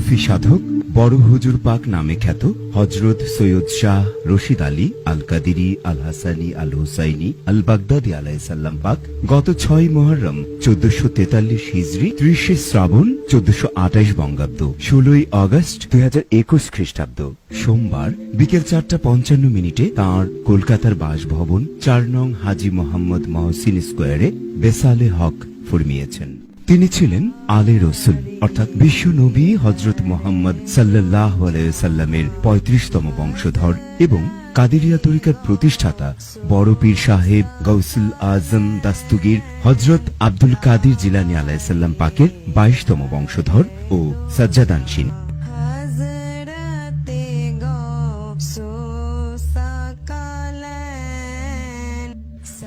সুফি সাধক বড় হুজুর পাক নামে খ্যাত হজরত সৈয়দ শাহ রশিদ আলী আল কাদিরি আল হাসানি আল হুসাইনি আল বাগদাদি আলাইসাল্লাম পাক গত ছয় মহরম চোদ্দশো তেতাল্লিশ হিজড়ি ত্রিশে শ্রাবণ চোদ্দশো আঠাশ বঙ্গাব্দ, ষোলোই আগস্ট দুই হাজার একুশ খ্রিস্টাব্দ। সোমবার বিকেল চারটা পঞ্চান্ন মিনিটে তাঁর কলকাতার বাসভবন চার নং হাজি মোহাম্মদ মহসিন স্কোয়ারে বেসালে হক ফরমিয়েছেন। তিনি ছিলেন আলে রসুল, অর্থাৎ বিশ্ব নবী হজরত মোহাম্মদ সাল্লাহ সাল্লামের পঁয়ত্রিশতম বংশধর এবং কাদেরিয়া তরিকার প্রতিষ্ঠাতা বড় পীর সাহেব গৌসুল আজম দাস্তুগির হজরত আব্দুল কাদির জিলানি আলাইসাল্লাম পাকের বাইশতম বংশধর ও সাজ্জাদানসীন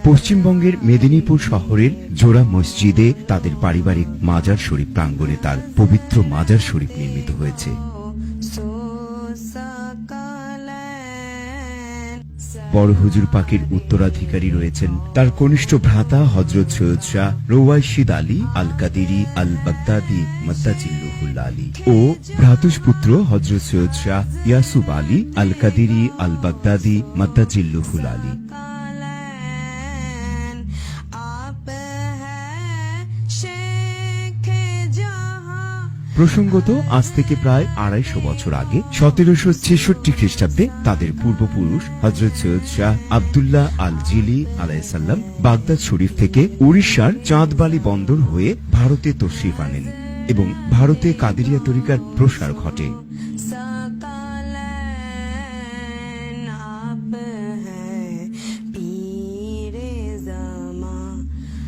পশ্চিমবঙ্গের মেদিনীপুর শহরের জোড়া মসজিদে তাদের পারিবারিক মাজার শরীফ প্রাঙ্গণে তার পবিত্র মাজার শরীফ নির্মিত হয়েছে। বড় হুজুর পাকের উত্তরাধিকারী রয়েছেন তার কনিষ্ঠ ভ্রাতা হজরত সৈয়দ শাহ রোয়াইশিদ আলী আল কাদিরি আল বাগদাদি মদ্দাজিল্লুহুল আলী ও ভ্রাতুষ্পুত্র হজরত সৈয়দ শাহ ইয়াসুব আলী আল কাদিরি আল বাগদাদি মদ্দাজিল্লুহুল আলী। প্রসঙ্গত, আজ থেকে প্রায় আড়াইশো বছর আগে, সতেরোশো ছেষট্টি খ্রিস্টাব্দে তাদের পূর্বপুরুষ হজরত সৈয়দ শাহ আবদুল্লাহ আল জিলি আলাইসাল্লাম বাগদাদ শরীফ থেকে উড়িষ্যার চাঁদবালি বন্দর হয়ে ভারতে তশরিফ আনেন এবং ভারতে কাদেরিয়া তরিকার প্রসার ঘটে।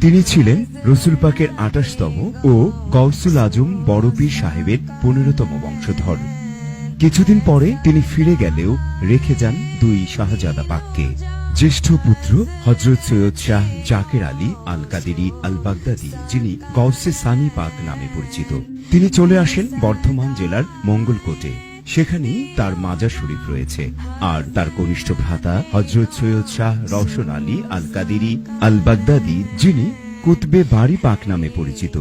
তিনি ছিলেন রসুল পাকের আঠাশতম ও গৌসুল আজম বড়পীর সাহেবের পনেরোতম বংশধর। কিছুদিন পরে তিনি ফিরে গেলেও রেখে যান দুই শাহজাদা পাককে। জ্যেষ্ঠ পুত্র হজরত সৈয়দ শাহ জাকের আলী আল কাদেরি আল বাগদাদি যিনি গৌসে সানি পাক নামে পরিচিত। তিনি চলে আসেন বর্ধমান জেলার মঙ্গলকোটে। সেখানেই তার মাজার শরীফ রয়েছে। আর তার কনিষ্ঠ ভ্রাতা হজরত সৈয়দ শাহ রওশন আলী আল কাদিরি আল বাগদাদি যিনি কুতবে বাড়ি পাক নামে পরিচিত,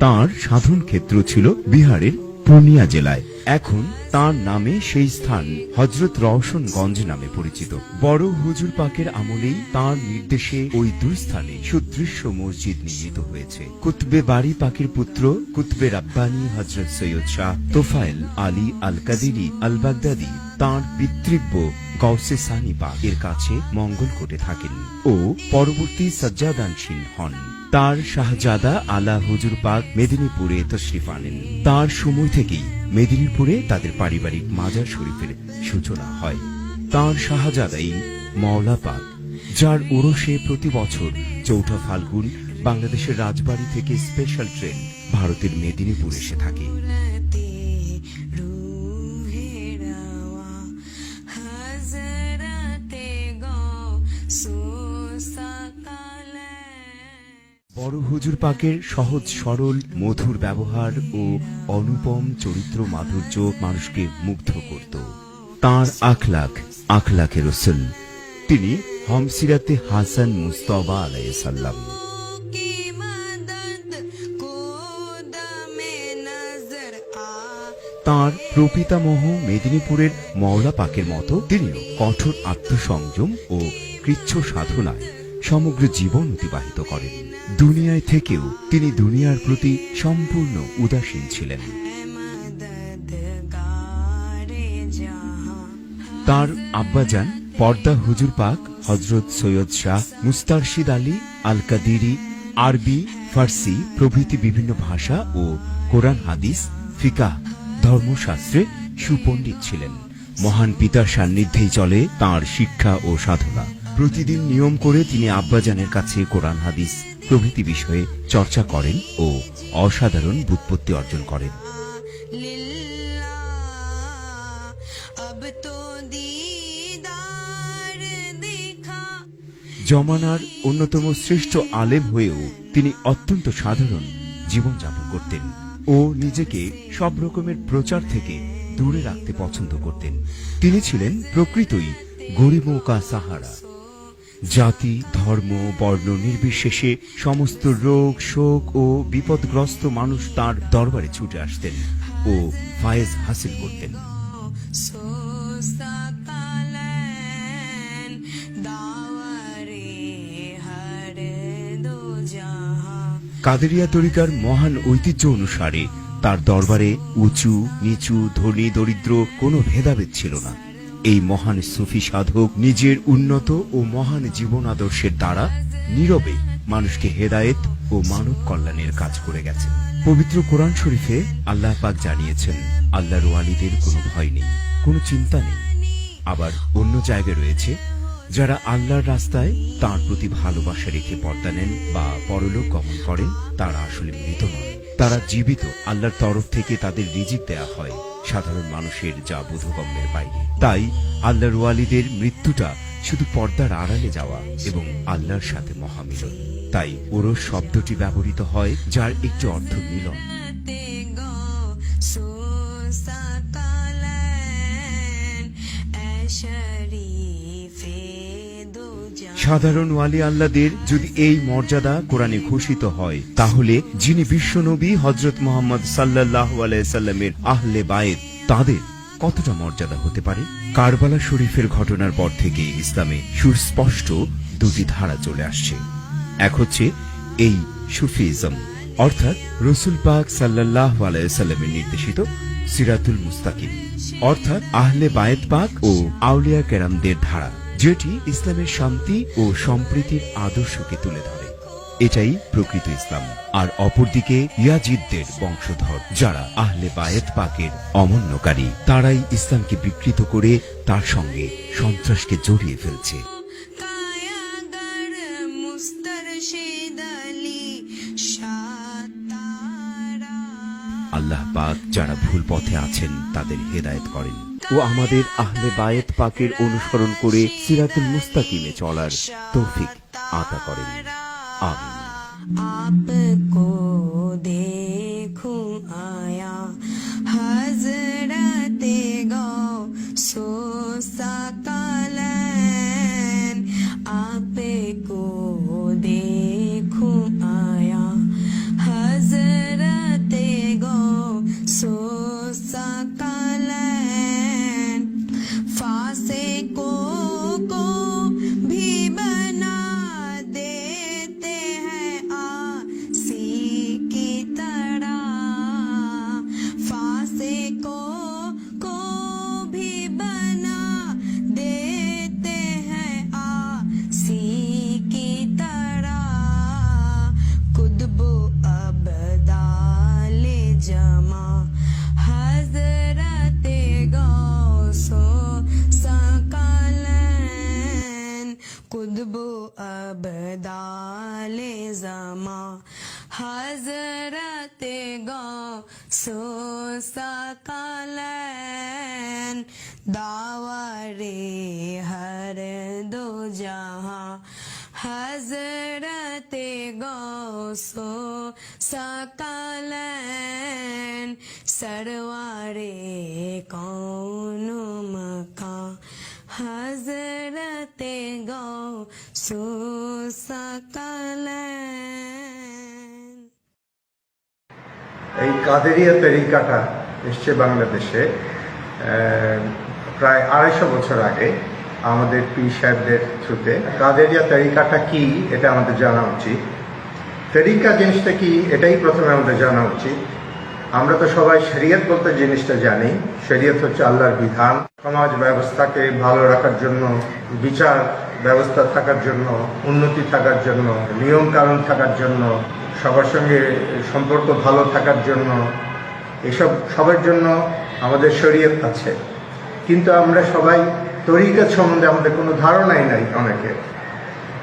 তার সাধন ক্ষেত্র ছিল বিহারের পূর্ণিয়া জেলায়। এখন তার নামে সেই স্থান হজরত রওশনগঞ্জ নামে পরিচিত। বড় হুজুর পাকের আমলেই তার নির্দেশে ওই দুই স্থানে সুদৃশ্য মসজিদ নির্মিত হয়েছে। কুতবে বাড়ি পাকের পুত্র, কুতবে রাব্বানি হজরত সৈয়দ শাহ তোফায়েল আলী আল কাদিরি আল বাগদাদি তাঁর পিতৃব্য গৌসে সানি এর কাছে মঙ্গলকোটে থাকেন ও পরবর্তী সজ্জাদানশীল হন। তার শাহজাদা আলা হুজুর পাক মেদিনীপুরে তশরিফ আনেন। তার সময় থেকেই মেদিনীপুরে তাদের পারিবারিক মাজার শরীফের সূচনা হয়। তার শাহজাদাই মওলাপাক যার ওরসে প্রতি বছর চৌঠা ফাল্গুন বাংলাদেশের রাজবাড়ি থেকে স্পেশাল ট্রেন ভারতের মেদিনীপুর এসে থাকে। বড় হুজুর পাকের সহজ, সরল, মধুর ব্যবহার ও অনুপম চরিত্র মাধুর্য মানুষকে মুগ্ধ করত। তার আখলাখ, আখলাখে রসুল। তিনি হমসিরাতে হাসান মুস্তবা আলাইসাল্লাম তাঁর প্রপিতামহ মেদিনীপুরের মওলা পাকের মতো তিনিও কঠোর আত্মসংযম ও কৃচ্ছ সাধনায় সমগ্র জীবন অতিবাহিত করেন। দুনিয়ায় থেকেও তিনি দুনিয়ার প্রতি সম্পূর্ণ উদাসীন ছিলেন। তার আব্বাজান পর্দা হুজুর পাক হজরত সৈয়দ শাহ মুস্তারশিদ আলী আল কাদিরি আরবি, ফার্সি প্রভৃতি বিভিন্ন ভাষা ও কোরআন হাদিস, ফিকাহ, ধর্মশাস্ত্রে সুপণ্ডিত ছিলেন। মহান পিতার সান্নিধ্যেই চলে তার শিক্ষা ও সাধনা। প্রতিদিন নিয়ম করে তিনি আব্বাজানের কাছে কোরআন, হাদিস, প্রভৃতি বিষয়ে চর্চা করেন ও অসাধারণ বুৎপত্তি অর্জন করেন। জমানার অন্যতম শ্রেষ্ঠ আলেম হয়েও তিনি অত্যন্ত সাধারণ জীবনযাপন করতেন ও নিজেকে সব রকমের প্রচার থেকে দূরে রাখতে পছন্দ করতেন। তিনি ছিলেন প্রকৃতই গরিব ও সাহারা। জাতি ধর্ম বর্ণ নির্বিশেষে সমস্ত রোগ শোক ও বিপদগ্রস্ত মানুষ তার দরবারে ছুটে আসতেন ও ফায়েজ হাসিল করতেন। কাদেরিয়া তরিকার মহান ঐতিহ্য অনুসারে তার দরবারে উঁচু নিচু ধনী দরিদ্র কোনো ভেদাভেদ ছিল না। এই মহান সুফি সাধক নিজের উন্নত ও মহান জীবন আদর্শের দ্বারা নীরবে মানুষকে হেদায়েত ও মানব কল্যাণের কাজ করে গেছেন পবিত্র কোরআন শরীফে আল্লাহ পাক জানিয়েছেন, আল্লাহর ওয়ালিদের কোনো ভয় নেই, কোনো চিন্তা নেই। আবার অন্য জায়গায় রয়েছে, যারা আল্লাহর রাস্তায় তার প্রতি ভালোবাসা রেখে পর্দা নেন বা পরলোক গমন করেন, তারা আসলে মৃত নয় তারা জীবিত। আল্লাহর তরফ থেকে তাদের রিজিক দেয়া হয়। সাধারণ মানুষের যা বোধগম্যের বাইরে। তাই আল্লাহর ওয়ালিদের মৃত্যুটা শুধু পর্দার আড়ালে যাওয়া এবং আল্লাহর সাথে মহামিলন। তাই ওরস শব্দটি ব্যবহৃত হয়, যার একটি অর্থ মিলন। te সাধারণ ওয়ালি আল্লাদের যদি এই মর্যাদা কোরআনে ঘোষিত হয়, তাহলে যিনি বিশ্বনবী হজরত মোহাম্মদ সাল্লাহ আলাইসাল্লামের আহলে বায়েত তাদের কতটা মর্যাদা হতে পারে? কারবালা শরীফের ঘটনার পর থেকে ইসলামে সুস্পষ্ট দুটি ধারা চলে আসছে। এক হচ্ছে এই সুফিজম, অর্থাৎ রসুল পাক সাল্লাহ আলাইসাল্লামের নির্দেশিত সিরাতুল মুস্তাকিম, অর্থাৎ আহলে বায়েত পাক ও আউলিয়া কেরামদের ধারা। যেটি ইসলামের শান্তি ও সম্প্রীতির আদর্শকে তুলে ধরে। এটাই প্রকৃত ইসলাম। আর অপরদিকে ইয়াজিদদের বংশধর যারা আহলে বায়েত পাকের অমন্যকারী তারাই ইসলামকে বিকৃত করে তার সঙ্গে সন্ত্রাসকে জড়িয়ে ফেলছে। আল্লাহ পাক যারা ভুল পথে আছেন তাদের হেদায়েত করেন। ও আমাদের আহলে বায়েত পাকের অনুসরণ করে সিরাতুল মুস্তাকিমে চলার তৌফিক আতা করেন। আমিন। আপকো দেখু আয়া হজরতে গো সো अबदाले जमा हज़रत गौसो सकलन दावरे हर दो जहाँ हज़रत गौसो सकलन सरवारे कौन এই কাদেরিয়া তরিকাটা এসছে বাংলাদেশে প্রায় আড়াইশো বছর আগে আমাদের পীর সাহেবদের থ্রুতে। কাদেরিয়া তরিকাটা কি, এটা আমাদের জানা উচিত। তরিকা জিনিসটা কি, এটাই প্রথমে আমাদের জানা উচিত। আমরা তো সবাই শরীয়ত বলতে জিনিসটা জানি। শরীয়ত হচ্ছে আল্লাহর বিধান। সমাজ ব্যবস্থাকে ভালো রাখার জন্য, বিচার ব্যবস্থা থাকার জন্য, উন্নতি থাকার জন্য নিয়ম কানুন থাকার জন্য সবার সঙ্গে সম্পর্ক ভালো থাকার জন্য, এসব সবার জন্য আমাদের শরীয়ত আছে। কিন্তু আমরা সবাই তরিকাত সম্বন্ধে আমাদের কোনো ধারণাই নাই অনেকে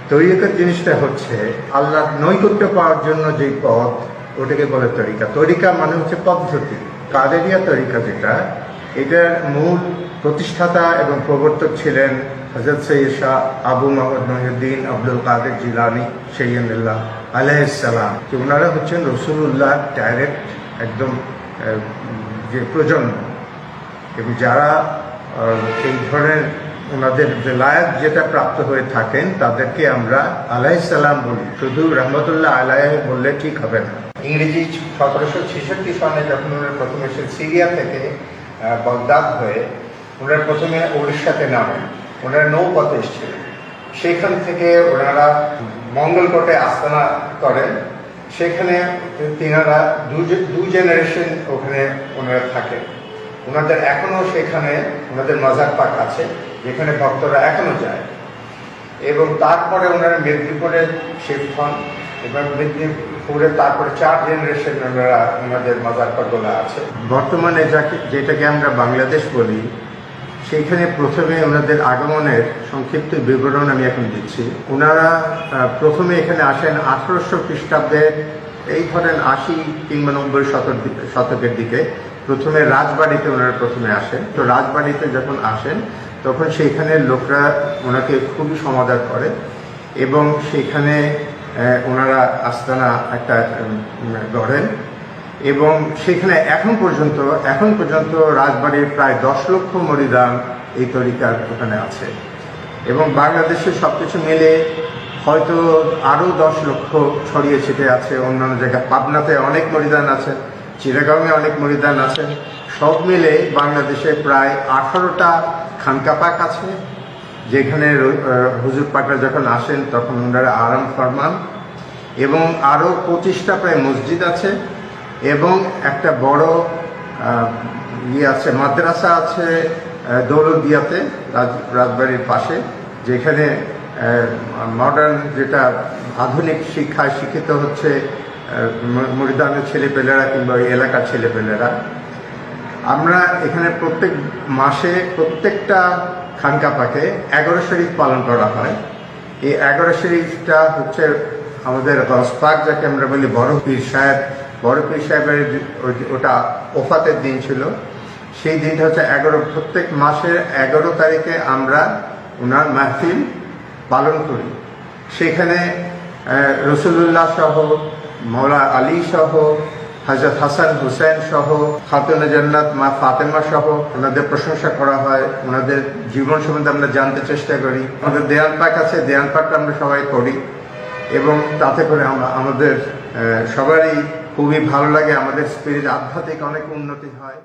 তরিকাত জিনিসটা হচ্ছে আল্লাহ নৈকট্য পাওয়ার জন্য যে পথ, ওটাকে বলে তরিকা। তরিকা মানে হচ্ছে পদ্ধতি। কাদেরিয়া তরিকা যেটা, এটার মূল প্রতিষ্ঠাতা এবং প্রবর্তক ছিলেন হজরত সৈয়দ শাহ আবু মোহাম্মদ মহিউদ্দিন আব্দুল কাদের জিলানি, সৈয়দুল্লাহ। আলাইসালাম যে ওনারা হচ্ছেন রসুল্লাহ ডাইরেক্ট একদম যে প্রজন্ম। এবং যারা এই ধরনের ওনাদের বেলায়াত যেটা প্রাপ্ত হয়ে থাকেন, তাদেরকে আমরা আলাইসাল্লাম বলি। শুধু রহমতুল্লাহ আলাহ বললে ঠিক হবে না। ইংরেজি সতেরোশো ছেষট্টি সনে যখন ওনারা প্রথম এসেছেন সিরিয়া থেকে বগদাদ হয়ে ওনারা প্রথমে উড়িষ্যাতে নামেন। ওনারা নৌপথে এসেছিলেন। সেখান থেকে ওনারা মঙ্গলকোটে আস্তানা করেন। সেখানে তিনারা দু জেনারেশন ওখানে ওনারা থাকেন। ওনাদের এখনও সেখানে ওনাদের মাজার পাক আছে, যেখানে ভক্তরা এখনও যায়। এবং তারপরে ওনারা মেদিনীপুরে শিফট হন। এবং মেদিনীপুরে তারপরে চার জেনারেশন ওনারা ওনাদের মাজার পাকগুলো আছে। বর্তমানে যাকে, যেটাকে আমরা বাংলাদেশ বলি সেইখানে প্রথমে ওনাদের আগমনের সংক্ষিপ্ত বিবরণ আমি এখন দিচ্ছি। ওনারা প্রথমে এখানে আসেন আঠারোশো খ্রিস্টাব্দে, এই ধরেন আশি কিংবা নব্বই শতকের দিকে। প্রথমে রাজবাড়িতে ওনারা প্রথমে আসেন। তো রাজবাড়িতে যখন আসেন, তখন সেইখানে লোকরা ওনাকে খুবই সমাদর করে এবং সেখানে ওনারা আস্তানা একটা গড়েন। এবং সেখানে এখন পর্যন্ত এখন পর্যন্ত রাজবাড়ির প্রায় দশ লক্ষ মরিদান এই তরিকার ওখানে আছে। এবং বাংলাদেশে সবকিছু মিলে হয়তো আরও দশ লক্ষ ছড়িয়ে ছিটে আছে অন্যান্য জায়গায়। পাবনাতে অনেক মরিদান আছে চিরাগাঁওয়ে অনেক মরিদান আছে। সব মিলে বাংলাদেশে প্রায় আঠারোটা খানকাপাক আছে, যেখানে হুজুর পাকরা যখন আসেন তখন ওনারা আরাম ফরমান। এবং আরও পঁচিশটা প্রায় মসজিদ আছে এবং একটা বড় ইয়ে আছে, মাদ্রাসা আছে দৌলতদিয়াতে, রাজ- রাজবাড়ির পাশে, যেখানে মডার্ন যেটা আধুনিক শিক্ষায় শিক্ষিত হচ্ছে মরিদানের ছেলেপেলেরা কিংবা ওই এলাকার ছেলেপেলেরা। আমরা এখানে প্রত্যেক মাসে প্রত্যেকটা খানকা পাকে এগারো শরীফ পালন করা হয়। এই এগারো শরীফটা হচ্ছে আমাদের গসপাক যাকে আমরা বলি বড় পীর সাহেব বড় পীর সাহেবের ওটা ওফাতের দিন ছিল, সেই দিনটা হচ্ছে এগারো, প্রত্যেক মাসের এগারো তারিখে আমরা ওনার মাহফিল পালন করি। সেখানে রসুল্লাহ সহ, মৌলা আলী সহ হজরত হাসান হুসেন সহ, খাতুনে জান্নাত মা ফাতেমা সহ ওনাদের প্রশংসা করা হয়। ওনাদের জীবন সম্বন্ধে আমরা জানতে চেষ্টা করি। আমাদের দেয়াল পাক আছে, দেয়াল পাকটা আমরা সবাই করি এবং তাতে করে আমরা, আমাদের সবারই খুবই ভালো লাগে। আমাদের স্পিরিট আধ্যাত্মিক অনেক উন্নতি হয়।